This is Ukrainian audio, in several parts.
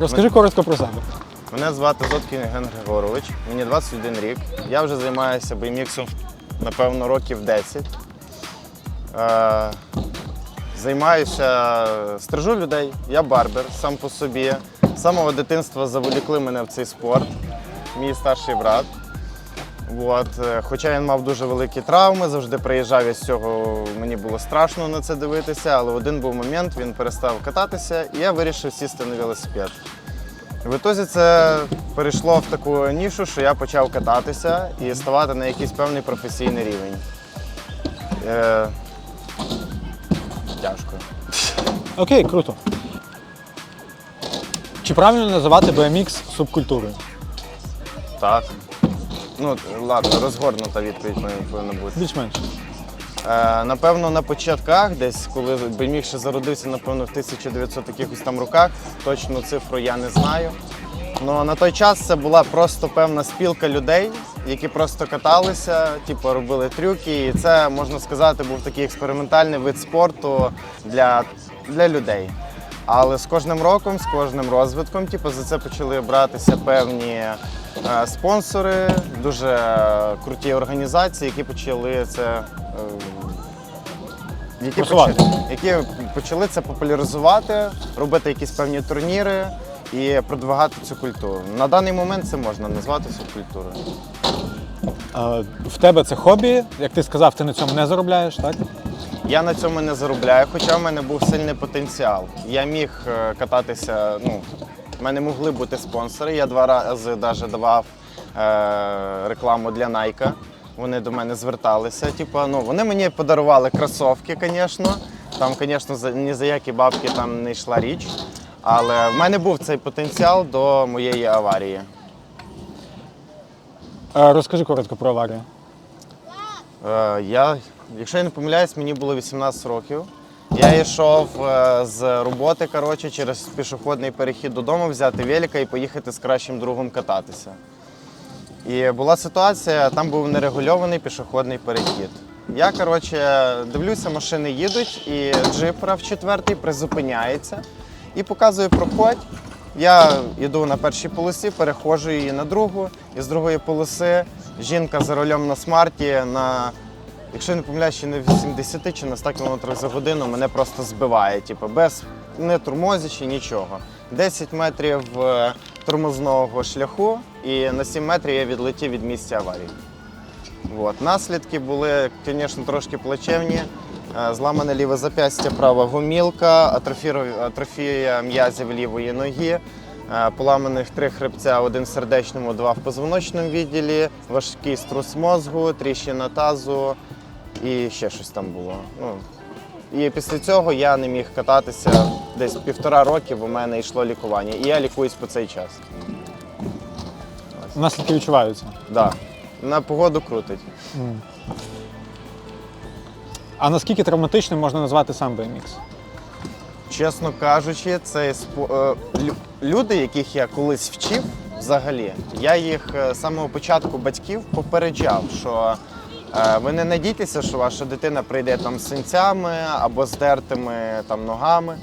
Розкажи коротко про себе. Мене звати Зоткін Євген Григорович, мені 21 рік. Я вже займаюся бейміксом, напевно, років 10. Е, займаюся, стрижу людей, я барбер сам по собі. З самого дитинства заволікли мене в цей спорт, мій старший брат. От, е, хоча він мав дуже великі травми, завжди приїжджав із цього, мені було страшно на це дивитися, але в один був момент, він перестав кататися, і я вирішив сісти на велосипед. В ітозі це перейшло в таку нішу, що я почав кататися і ставати на якийсь певний професійний рівень. Е, тяжко. Окей, круто. Чи правильно називати BMX субкультурою? Так. Ну, ладно, розгорнута відповідь повинна- повинна бути. Більш-менш. Е, напевно, на початках, десь коли Беміг ще зародився, напевно, в 1900 якихось там роках, точну цифру я не знаю. Ну на той час це була просто певна спілка людей, які просто каталися, типу, робили трюки. І це, можна сказати, був такий експериментальний вид спорту для, для людей. Але з кожним роком, з кожним розвитком, типу, за це почали братися певні спонсори, дуже е, круті організації, які почали це. е, які почали, які почали це популяризувати, робити якісь певні турніри і продвигати цю культуру. На даний момент це можна назвати субкультурою. Е, В тебе це хобі, як ти сказав, ти на цьому не заробляєш, так? Я на цьому не заробляю, хоча в мене був сильний потенціал. Я міг е, кататися, ну, в мене могли бути спонсори. Я два рази навіть давав е, рекламу для Nike. Вони до мене зверталися. Типу, ну, вони мені подарували кросовки, звісно. Там, звісно, ні за які бабки там не йшла річ. Але в мене був цей потенціал до моєї аварії. Е, Розкажи коротко про аварію. Е, Я, якщо я не помиляюсь, мені було 18 років. Я йшов е, з роботи коротше, через пішохідний перехід додому, взяти велика і поїхати з кращим другом кататися. І була ситуація, там був нерегульований пішохідний перехід. Я коротше, дивлюся, машини їдуть, і джип rav 4 призупиняється і показує проходь. Я йду на першій полосі, переходжу її на другу, і з другої полоси жінка за рулем на смарті на, якщо я не помиляюсь, ще не 80 чи на 100 км за годину мене просто збиває, типу, без не тормозячи, нічого. 10 метрів е, тормозного шляху, і на 7 метрів я відлетів від місця аварії. От. Наслідки були, звісно, трошки плачевні. Е, Зламане ліве зап'ястя, права атрофіро- атрофія м'язів лівої ноги, е, поламаних три хребця, один в сердечному, два в позвоночному відділі, важкий струс мозгу, тріщина тазу і ще щось там було. Ну, і після цього я не міг кататися десь півтора роки, в мене йшло лікування. І я лікуюсь по цей час. Наслідки відчуваються. Да. На погоду крутить. А наскільки травматичним можна назвати сам BMX? Чесно кажучи, це спо- е, лю- люди, яких я колись вчив, взагалі, я їх е, з самого початку батьків попереджав, що ви не надійтеся, що ваша дитина прийде там з синцями або з дертими там ногами.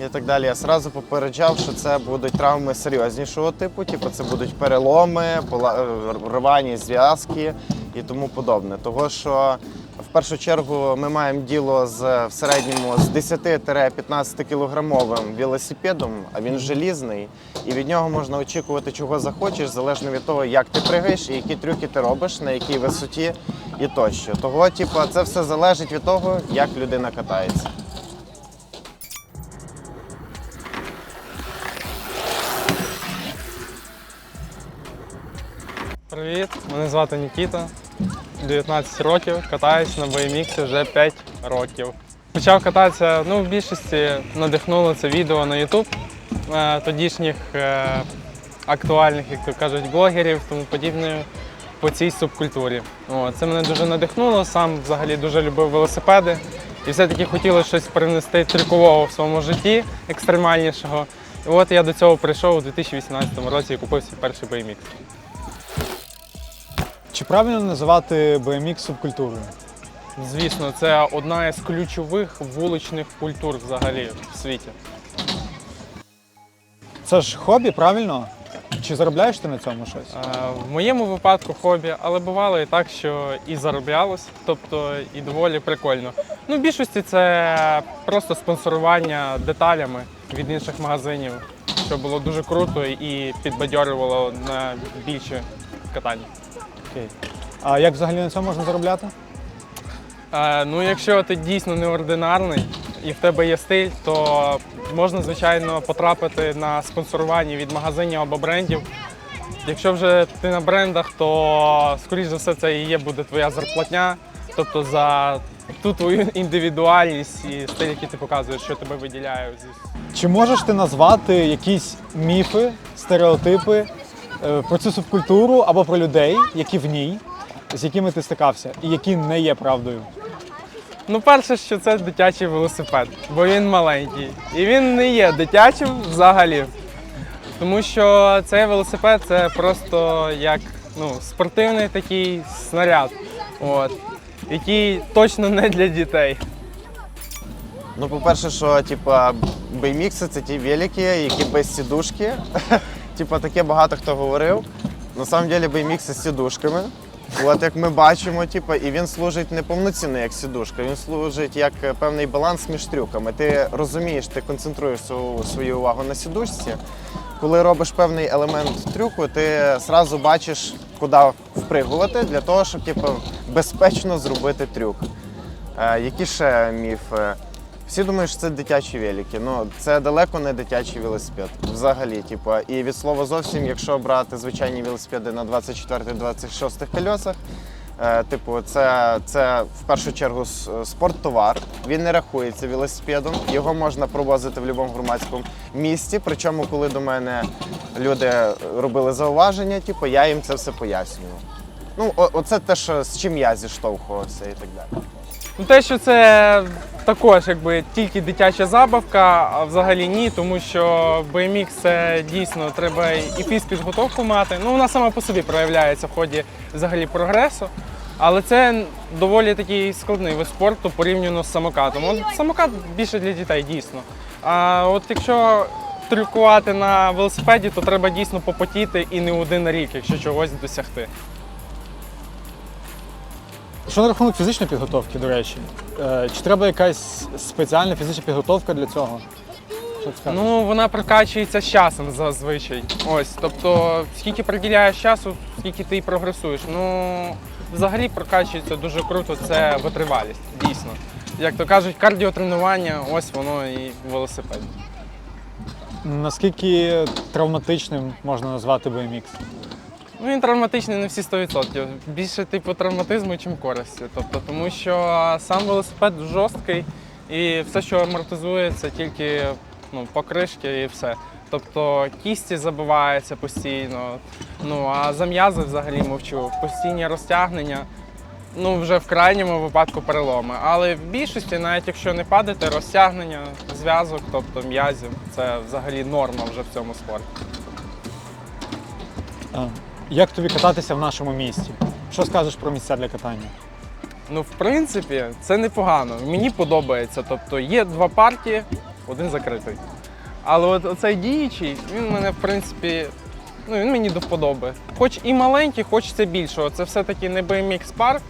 І так далі. Я одразу попереджав, що це будуть травми серйознішого типу, типу це будуть переломи, е, рвані зв'язки і тому подобне. Того що в першу чергу ми маємо діло з в середньому з 10-15 кілограмовим велосипедом, а він желізний, і від нього можна очікувати, чого захочеш, залежно від того, як ти пригаєш і які трюки ти робиш, на якій висоті і тощо. Того, типу, це все залежить від того, як людина катається. Привіт, мене звати Нікіта, 19 років, катаюсь на BMX вже 5 років. Почав кататися, ну, в більшості надихнуло це відео на YouTube е, тодішніх е, актуальних, як то кажуть, блогерів, тому подібне по цій субкультурі. О, це мене дуже надихнуло. Сам взагалі дуже любив велосипеди. І все-таки хотілося щось принести трюкового в своєму житті, екстремальнішого. І от я до цього прийшов у 2018 році і купив свій перший BMX. Чи правильно називати BMX субкультурою? Звісно, це одна із ключових вуличних культур взагалі в світі. Це ж хобі, правильно? Чи заробляєш ти на цьому щось? Е, В моєму випадку хобі, але бувало і так, що і зароблялось, тобто і доволі прикольно. Ну, в більшості це просто спонсорування деталями від інших магазинів, що було дуже круто і підбадьорювало на більше катання. Окей. А як взагалі на цьому можна заробляти? Е, Ну, якщо ти дійсно неординарний і в тебе є стиль, то можна, звичайно, потрапити на спонсорування від магазинів або брендів. Якщо вже ти на брендах, то скоріш за все це і є буде твоя зарплатня. Тобто за ту твою індивідуальність і стиль, який ти показуєш, що тебе виділяє Чи можеш ти назвати якісь міфи, стереотипи е, про цю субкультуру або про людей, які в ній, з якими ти стикався, і які не є правдою? Ну, перше, що це дитячий велосипед, бо він маленький. І він не є дитячим взагалі. Тому що цей велосипед це просто як ну, спортивний такий снаряд, от, який точно не для дітей. Ну, по-перше, що типа BMX це ті велики, які без сідушки. Типа таке багато хто говорив. На самом деле BMX з сідушками. От як ми бачимо, типа, і він служить не повноцінно як сідушка, він служить як е, певний баланс між трюками. Ти розумієш, ти концентруєш свою, увагу на сідушці. Коли робиш певний елемент трюку, ти одразу бачиш, куди впригувати для того, щоб типу, безпечно зробити трюк. Е, які ще міфи? Всі думають, що це дитячі велики. Ну, це далеко не дитячий велосипед. Взагалі, типу, і від слова зовсім, якщо брати звичайні велосипеди на 24-26 кольосах, е, типу, це, це в першу чергу спорттовар. Він не рахується велосипедом. Його можна провозити в будь-якому громадському місці. Причому, коли до мене люди робили зауваження, типу, я їм це все пояснював. Ну, оце те, що, з чим я зіштовхувався і так далі. Ну, те, що це також якби тільки дитяча забавка, а взагалі ні, тому що BMX це дійсно треба і фізпідготовку мати. Ну, вона сама по собі проявляється в ході взагалі прогресу. Але це доволі такий складний вид спорту порівняно з самокатом. От самокат більше для дітей дійсно. А от якщо трюкувати на велосипеді, то треба дійсно попотіти і не один рік, якщо чогось досягти. Що на рахунок фізичної підготовки, до речі? Е, Чи треба якась спеціальна фізична підготовка для цього? Що ти скажеш? Ну, вона прокачується з часом зазвичай. Ось, тобто, скільки приділяєш часу, скільки ти і прогресуєш. Ну, взагалі прокачується дуже круто, це витривалість, дійсно. Як то кажуть, кардіотренування, ось воно і велосипед. Наскільки травматичним можна назвати BMX? Ну, він травматичний не всі 100%. Більше типу травматизму, чим користі. Тобто, тому що сам велосипед жорсткий і все, що амортизує, це тільки ну, покришки і все. Тобто кісті забиваються постійно. Ну а за м'язи взагалі мовчу. Постійні розтягнення. Ну, вже в крайньому випадку переломи. Але в більшості, навіть якщо не падати, розтягнення зв'язок, тобто м'язів, це взагалі норма вже в цьому спорті. Як тобі кататися в нашому місті? Що скажеш про місця для катання? Ну, в принципі, це непогано. Мені подобається. Тобто є два парки, один закритий. Але от оцей діючий, він мене, в принципі, ну він мені до вподоби. Хоч і маленький, хочеться більшого. Це все-таки не BMX парк,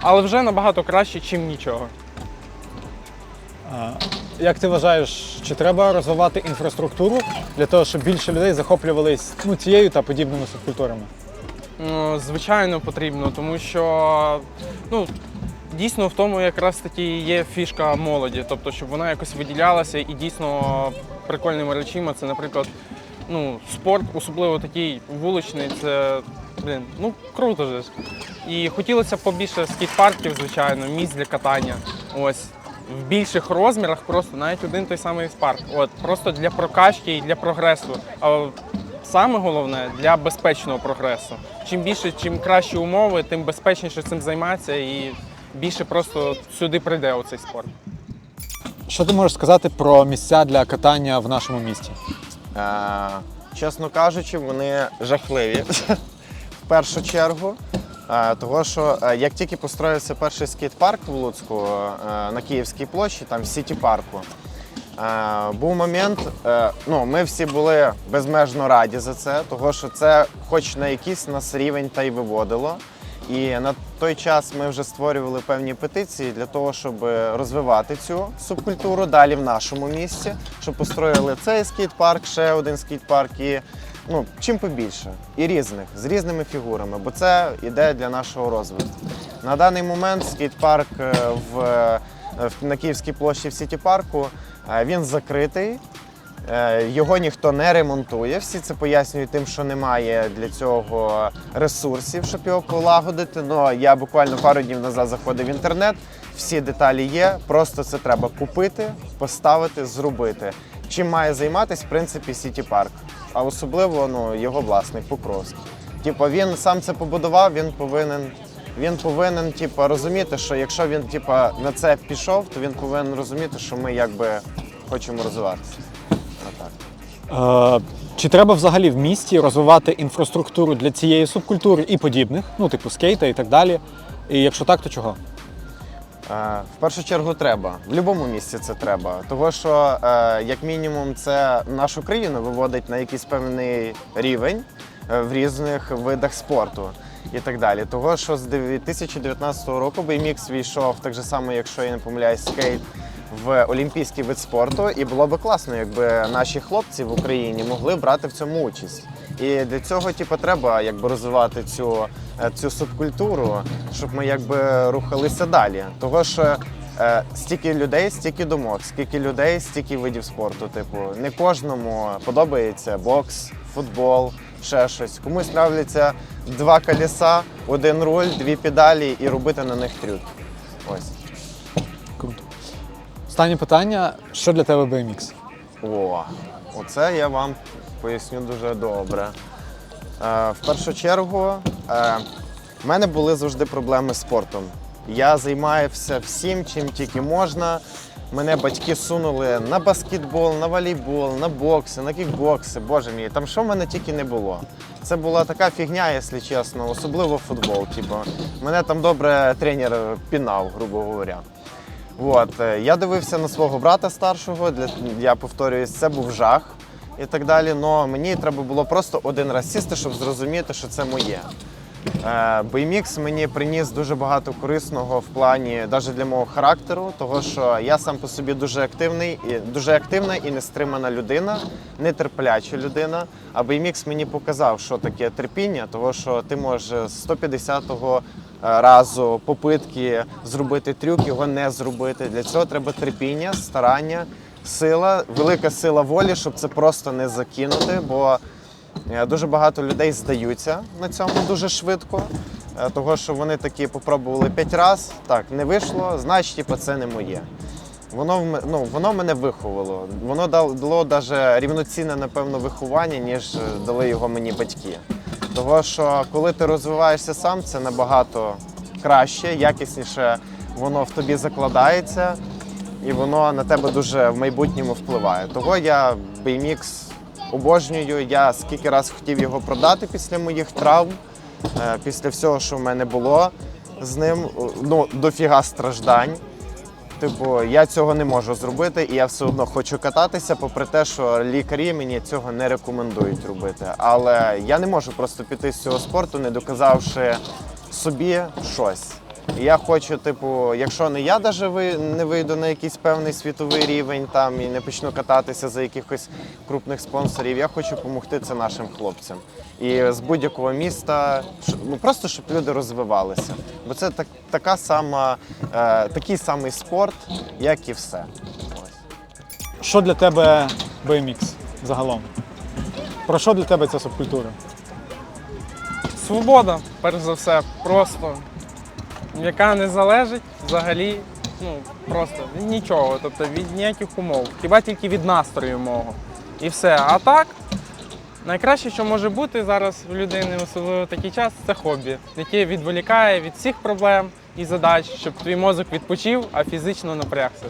але вже набагато краще, ніж нічого. А, Як ти вважаєш, чи треба розвивати інфраструктуру для того, щоб більше людей захоплювались ну, цією та подібними субкультурами? Ну, звичайно, потрібно, тому що ну, дійсно в тому якраз таки є фішка молоді, тобто, щоб вона якось виділялася і дійсно прикольними речима. Це, наприклад, ну, спорт, особливо такий вуличний, це блін, ну круто ж. І хотілося побільше скейт-парків, звичайно, місць для катання. Ось. В більших розмірах просто навіть один той самий парк. От просто для прокачки і для прогресу. А Саме головне для безпечного прогресу. Чим більше, чим кращі умови, тим безпечніше цим займатися і більше просто сюди прийде оцей спорт. Що ти можеш сказати про місця для катання в нашому місті? Е, чесно кажучи, вони жахливі в першу чергу. Того, що е, як тільки построївся перший скейт-парк в Луцьку е, на Київській площі, там в Сіті парку, Е, був момент, ну, ми всі були безмежно раді за це, тому що це хоч на якийсь нас рівень та й виводило. І на той час ми вже створювали певні петиції для того, щоб розвивати цю субкультуру далі в нашому місті, щоб построїли цей скейт-парк, ще один скейт-парк і ну, чим побільше. І різних, з різними фігурами, бо це іде для нашого розвитку. На даний момент скейт-парк е, в, е, в- на Київській площі в Сіті парку е, він закритий. Його ніхто не ремонтує. Всі це пояснюють тим, що немає для цього ресурсів, щоб його полагодити. Ну я буквально пару днів назад заходив в інтернет. Всі деталі є, просто це треба купити, поставити, зробити. Чим має займатися, в принципі, Сіті Парк, а особливо ну, його власник Покровський. Типу, він сам це побудував, він повинен. Він повинен типу, розуміти, що якщо він типу, на це пішов, то він повинен розуміти, що ми якби хочемо розвиватися. Е, чи треба взагалі в місті розвивати інфраструктуру для цієї субкультури і подібних, ну, типу скейта і так далі? І якщо так, то чого? Е, В першу чергу треба. В будь-якому місці це треба. Того, що е, як мінімум це нашу країну виводить на якийсь певний рівень е, в різних видах спорту і так далі. Того, що з 2019 року BMX війшов так же само, якщо я не помиляюсь, скейт в олімпійський вид спорту, і було би класно, якби наші хлопці в Україні могли брати в цьому участь. І для цього, типу, треба якби розвивати цю, е, цю субкультуру, щоб ми якби рухалися далі. Того що е, стільки людей, стільки думок, скільки людей, стільки видів спорту. Типу, не кожному подобається бокс, футбол, ще щось. Комусь нравляться два колеса, один руль, дві педалі і робити на них трюк. Ось. Круто. Останнє питання: що для тебе BMX? О, оце я вам поясню дуже добре. Е, в першу чергу, е, в мене були завжди проблеми з спортом. Я займаюся всім, чим тільки можна. Мене батьки сунули на баскетбол, на волейбол, на бокси, на кікбокси. Боже мій, там що в мене тільки не було. Це була така фігня, якщо чесно, особливо футбол. Типу, мене там добре тренер пінав, грубо говоря. От, е, я дивився на свого брата старшого, для, я повторююсь, це був жах і так далі. але мені треба було просто один раз сісти, щоб зрозуміти, що це моє. Е, BMX мені приніс дуже багато корисного в плані навіть для мого характеру, того що я сам по собі дуже активний і дуже активна і нестримана людина, нетерпляча людина. А BMX мені показав, що таке терпіння, того що ти можеш з 150-го е, разу попитки зробити трюк, його не зробити. Для цього треба терпіння, старання, сила, велика сила волі, щоб це просто не закинути. бо Е, Дуже багато людей здаються на цьому дуже швидко, е, того що вони такі попробували п'ять разів, так не вийшло, значить, типу, це не моє. Воно ну, воно мене виховало. Воно дало навіть рівноцінне, напевно, виховання, ніж е, дали його мені батьки. Того що коли ти розвиваєшся сам, це набагато краще, якісніше воно в тобі закладається, і воно на тебе дуже в майбутньому впливає. Того я BMX обожнюю. Я скільки раз хотів його продати після моїх травм, е, після всього, що в мене було з ним. Ну, дофіга страждань. Типу, я цього не можу зробити, і я все одно хочу кататися, попри те, що лікарі мені цього не рекомендують робити. Але я не можу просто піти з цього спорту, не доказавши собі щось. І я хочу, типу, якщо не я даже ви не вийду на якийсь певний світовий рівень там і не почну кататися за якихось крупних спонсорів, я хочу допомогти це нашим хлопцям. І з будь-якого міста, ну просто щоб люди розвивалися. Бо це так, така сама, е, такий самий спорт, як і все. Ось. Що для тебе BMX загалом? Про що для тебе ця субкультура? Свобода, перш за все, просто. Яка не залежить взагалі, ну просто від нічого, тобто від ніяких умов. Хіба тільки від настрою мого. І все. А так, найкраще, що може бути зараз в людини, особливо в такий час, це хобі, яке відволікає від всіх проблем і задач, щоб твій мозок відпочив, а фізично напрягся.